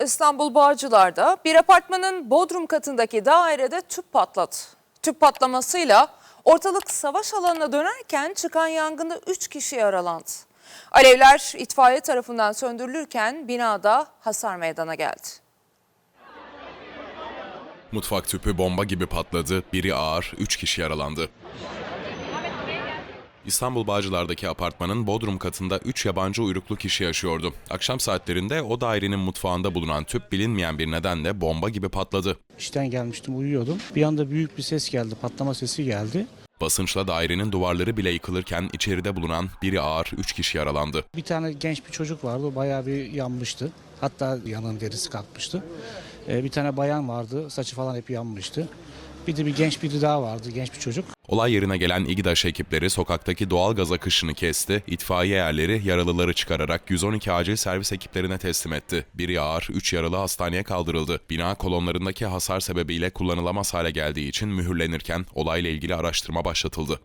İstanbul Bağcılar'da bir apartmanın bodrum katındaki dairede tüp patladı. Tüp patlamasıyla ortalık savaş alanına dönerken çıkan yangında 3 kişi yaralandı. Alevler itfaiye tarafından söndürülürken binada hasar meydana geldi. Mutfak tüpü bomba gibi patladı, biri ağır, 3 kişi yaralandı. İstanbul Bağcılar'daki apartmanın bodrum katında 3 yabancı uyruklu kişi yaşıyordu. Akşam saatlerinde o dairenin mutfağında bulunan tüp bilinmeyen bir nedenle bomba gibi patladı. İşten gelmiştim uyuyordum. Bir anda büyük bir ses geldi patlama sesi geldi. Basınçla dairenin duvarları bile yıkılırken içeride bulunan biri ağır, 3 kişi yaralandı. Bir tane genç bir çocuk vardı bayağı bir yanmıştı. Hatta yanın derisi kalkmıştı. Ee, bir tane bayan vardı saçı falan hep yanmıştı. Bir de bir genç biri daha vardı genç bir çocuk. Olay yerine gelen İGDAŞ ekipleri sokaktaki doğal gaz akışını kesti, itfaiye erleri yaralıları çıkararak 112 acil servis ekiplerine teslim etti. Biri ağır, 3 yaralı hastaneye kaldırıldı. Bina kolonlarındaki hasar sebebiyle kullanılamaz hale geldiği için mühürlenirken olayla ilgili araştırma başlatıldı.